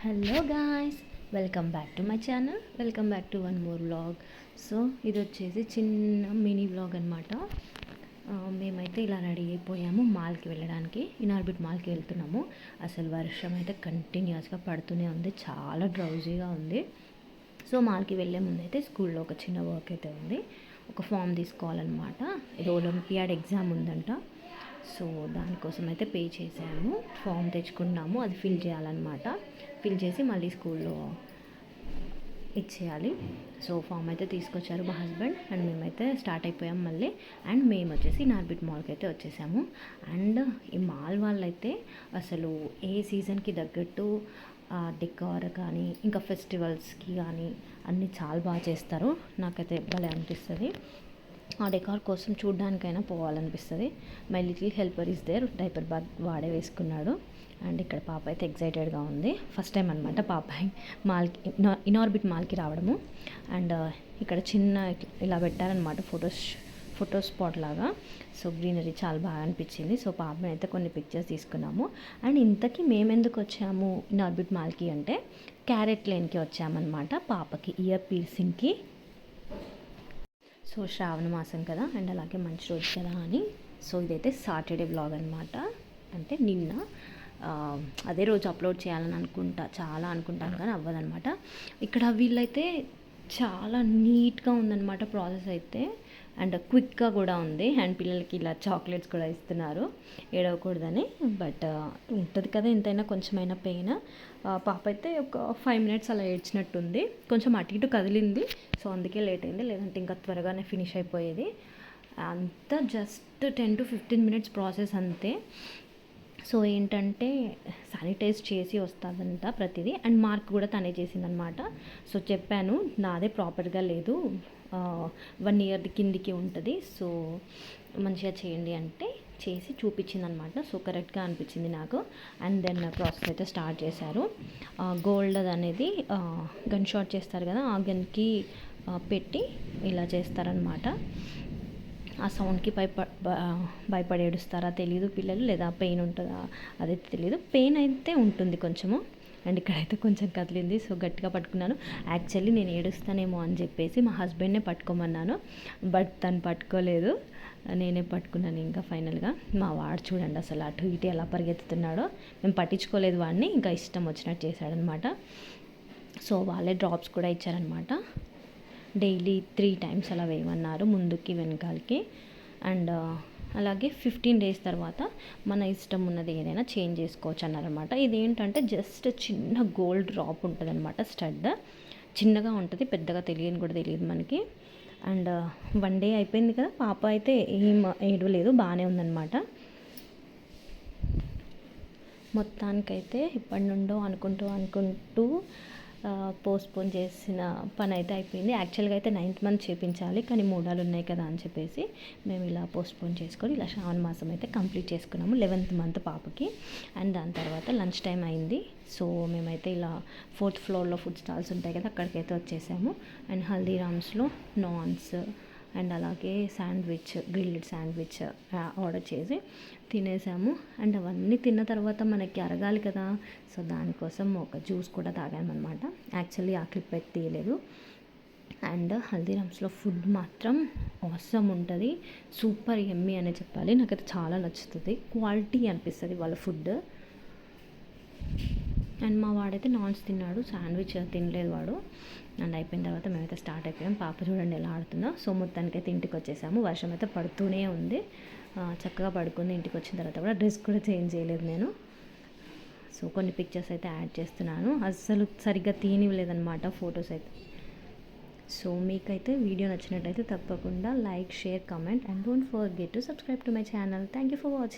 Hello guys welcome back to my channel welcome back to one more vlog. So ఇది వచ్చేసి చిన్న mini vlog అనమాట మేమైతే ఇలా రెడీ అయిపోయాము మాల్కి వెళ్ళడానికి. ఇనార్బిట్ మాల్కి వెళ్తున్నాము. అసలు వర్షం అయితే కంటిన్యూస్గా పడుతూనే ఉంది చాలా డ్రౌజీగా ఉంది. సో మాల్కి వెళ్ళే ముందు అయితే స్కూల్లో ఒక చిన్న వర్క్ అయితే ఉంది. ఒక ఫామ్ తీసుకోవాలన్నమాట. ఇది ఒలింపియాడ్ ఎగ్జామ్ ఉందంట. సో దానికోసం అయితే పే చేసాము ఫామ్ తెచ్చుకున్నాము. అది ఫిల్ చేయాలన్నమాట. ఫిల్ చేసి మళ్ళీ స్కూల్లో ఇచ్చేయాలి. సో ఫామ్ అయితే తీసుకొచ్చారు మా హస్బెండ్ అండ్ మేమైతే స్టార్ట్ అయిపోయాం మళ్ళీ. అండ్ మేము వచ్చేసి నార్బిట్ మాల్కి అయితే వచ్చేసాము. అండ్ ఈ మాల్ వాళ్ళైతే అసలు ఏ సీజన్కి తగ్గట్టు డెకార్ కానీ ఇంకా ఫెస్టివల్స్కి కానీ అన్నీ చాలా బాగా చేస్తారు. నాకైతే భలే అనిపిస్తుంది. ఆ డెకార్ కోసం చూడ్డానికైనా పోవాలనిపిస్తుంది. My little helper is there diaper bag వాడే వేసుకున్నాడు. అండ్ ఇక్కడ పాప అయితే ఎగ్జైటెడ్గా ఉంది. ఫస్ట్ టైం అనమాట పాప మాల్కి ఇనార్బిట్ మాల్కి రావడము. అండ్ ఇక్కడ చిన్న ఇలా పెట్టారనమాట ఫొటోస్ ఫోటో స్పాట్ లాగా. సో గ్రీనరీ చాలా బాగా అనిపించింది. సో పాపని అయితే కొన్ని పిక్చర్స్ తీసుకున్నాము. అండ్ ఇంతకీ మేమెందుకు వచ్చాము ఇనార్బిట్ మాల్కి అంటే క్యారెట్ లేన్కి వచ్చామన్నమాట. పాపకి ఇయర్ పీర్సింగ్కి సో శ్రావణ మాసం కదా అండ్ అలాగే మంచి రోజు కదా అని. సో ఇదైతే సాటర్డే బ్లాగ్ అనమాట అంటే నిన్న అదే రోజు అప్లోడ్ చేయాలని అనుకుంటా చాలా అనుకుంటాను కానీ అవ్వదనమాట ఇక్కడ వీళ్ళైతే చాలా నీట్గా ఉందన్నమాట ప్రాసెస్ అయితే. అండ్ క్విక్గా కూడా ఉంది. అండ్ పిల్లలకి ఇలా చాక్లెట్స్ కూడా ఇస్తున్నారు. ఏడవకూడదని. బట్ ఉంటుంది కదా ఎంతైనా కొంచెమైనా పెయిన్. పాప అయితే ఒక ఫైవ్ మినిట్స్ అలా ఏడ్చినట్టుంది. కొంచెం అటు ఇటు కదిలింది. సో అందుకే లేట్ అయింది. లేదంటే ఇంకా త్వరగానే ఫినిష్ అయిపోయేది. అంత just ten to fifteen minutes process అంతే. సో ఏంటంటే శానిటైజ్ చేసి వస్తుందంట ప్రతిదీ. అండ్ మార్క్ కూడా తనే చేసిందనమాట. సో చెప్పాను నాదే ప్రాపర్గా లేదు. వన్ ఇయర్ కిందికి ఉంటుంది. సో మంచిగా చేయండి అంటే చేసి చూపించింది అనమాట సో కరెక్ట్గా అనిపించింది నాకు. అండ్ దెన్ ప్రాసెస్ అయితే స్టార్ట్ చేశారు. గోల్డ్ అనేది గన్ షాట్ చేస్తారు కదా ఆ గన్కి పెట్టి ఇలా చేస్తారనమాట. ఆ సౌండ్కి భయప భయపడి ఏడుస్తారా తెలియదు పిల్లలు లేదా పెయిన్ ఉంటుందా అదైతే తెలియదు పెయిన్ అయితే ఉంటుంది కొంచెము. అండ్ ఇక్కడైతే కొంచెం కదిలింది సో గట్టిగా పట్టుకున్నాను. యాక్చువల్లీ నేను ఏడుస్తానేమో అని చెప్పేసి మా హస్బెండ్నే పట్టుకోమన్నాను బట్ తను పట్టుకోలేదు. నేనే పట్టుకున్నాను ఇంకా ఫైనల్గా. మా వాడు చూడండి అసలు అటు ఇటు ఎలా పరిగెత్తుతున్నాడో. మేము పట్టించుకోలేదు వాడిని ఇంకా ఇష్టం వచ్చినట్టు చేశాడనమాట. సో వాళ్ళే డ్రాప్స్ కూడా ఇచ్చారనమాట. డైలీ త్రీ టైమ్స్ అలా వేయమన్నారు ముందుకి వెనకాలకి. అండ్ అలాగే ఫిఫ్టీన్ డేస్ తర్వాత మన ఇష్టం ఉన్నది ఏదైనా చేంజ్ చేసుకోవచ్చు అన్నారనమాట ఇదేంటంటే జస్ట్ చిన్న గోల్డ్ డ్రాప్ ఉంటుంది అనమాట స్టడ్. చిన్నగా ఉంటుంది పెద్దగా తెలియని కూడా తెలియదు మనకి. అండ్ వన్ డే అయిపోయింది కదా పాప అయితే ఏం ఏడవలేదు బాగానే ఉందన్నమాట. మొత్తానికైతే ఇప్పటి నుండో అనుకుంటూ అనుకుంటూ పోస్ట్పోన్ చేసిన పని అయితే అయిపోయింది యాక్చువల్గా అయితే నైన్త్ మంత్ చేపించాలి కానీ మూడాలు ఉన్నాయి కదా అని చెప్పేసి మేము ఇలా పోస్ట్పోన్ చేసుకొని ఇలా శ్రావణ మాసం అయితే కంప్లీట్ చేసుకున్నాము లెవెన్త్ మంత్ పాపకి. అండ్ దాని తర్వాత లంచ్ టైం అయింది. సో మేమైతే ఇలా ఫోర్త్ ఫ్లోర్లో ఫుడ్ స్టాల్స్ ఉంటాయి కదా అక్కడికైతే వచ్చేసాము. అండ్ హల్దీరామ్స్లో నాన్స్ అండ్ అలాగే శాండ్విచ్ గ్రిల్డ్ శాండ్విచ్ ఆర్డర్ చేసి తినేసాము. అండ్ అవన్నీ తిన్న తర్వాత మనకి అరగాలి కదా సో దానికోసం ఒక జ్యూస్ కూడా తాగామన్నమాట. యాక్చువల్లీ ఆ క్లిప్ అయితే తీయలేదు. అండ్ హల్దీరామ్స్లో ఫుడ్ మాత్రం అవసరం ఉంటుంది. సూపర్ ఎమ్మి అనే చెప్పాలి. నాకైతే చాలా నచ్చుతుంది. క్వాలిటీ అనిపిస్తుంది వాళ్ళ ఫుడ్ అండ్ మా వాడైతే నాన్స్ తిన్నాడు. శాండ్విచ్ తినలేదు వాడు. అండ్ అయిపోయిన తర్వాత మేమైతే స్టార్ట్ అయిపోయాం. పాప చూడండి ఎలా ఆడుతుందో. సో మొత్తానికైతే ఇంటికి వచ్చేసాము వర్షం అయితే పడుతూనే ఉంది. చక్కగా పడుకుంది. ఇంటికి వచ్చిన తర్వాత కూడా డ్రెస్ కూడా చేంజ్ చేయలేదు నేను. సో కొన్ని పిక్చర్స్ అయితే యాడ్ చేస్తున్నాను. అస్సలు సరిగ్గా తీనివ్వలేదన్నమాట ఫొటోస్ అయితే. సో మీకైతే వీడియో నచ్చినట్టయితే తప్పకుండా like share comment and don't forget to subscribe to my channel thank you for watching